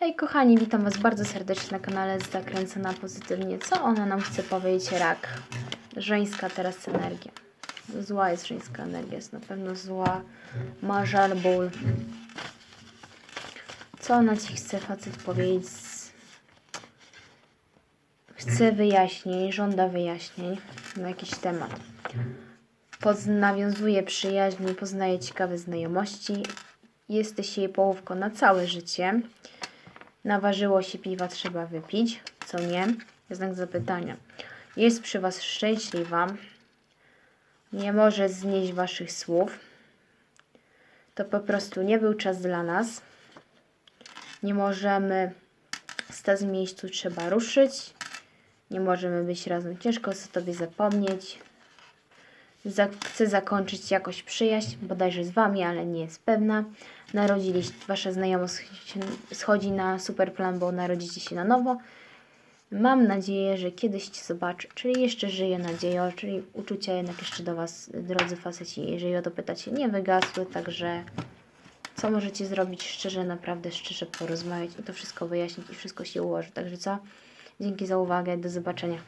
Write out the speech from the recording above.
Hej kochani, witam Was bardzo serdecznie na kanale Zakręcona Pozytywnie. Co ona nam chce powiedzieć? Rak. Żeńska teraz energia. Zła jest żeńska energia, jest na pewno zła. Ma żal, ból. Co ona Ci chce facet powiedzieć? Chce wyjaśnień, żąda wyjaśnień na jakiś temat. Poz nawiązuje przyjaźń, poznaje ciekawe znajomości. Jesteś jej połówką na całe życie. Naważyło się piwa trzeba wypić, co nie? Znak zapytania. Jest przy Was szczęśliwa. Nie może znieść Waszych słów. To po prostu nie był czas dla nas. Nie możemy stać w miejscu, trzeba ruszyć. Nie możemy być razem. Ciężko sobie tobie zapomnieć. Chcę zakończyć jakoś przyjaźń, bodajże z Wami, ale nie jest pewna. Narodziliście, Wasza znajomość schodzi na super plan, bo narodzicie się na nowo. Mam nadzieję, że kiedyś Cię zobaczę, czyli jeszcze żyję nadzieją, czyli uczucia jednak jeszcze do Was, drodzy faceci, jeżeli o to pytacie, nie wygasły, także co możecie zrobić szczerze, naprawdę szczerze porozmawiać i to wszystko wyjaśnić i wszystko się ułoży. Także co? Dzięki za uwagę, do zobaczenia.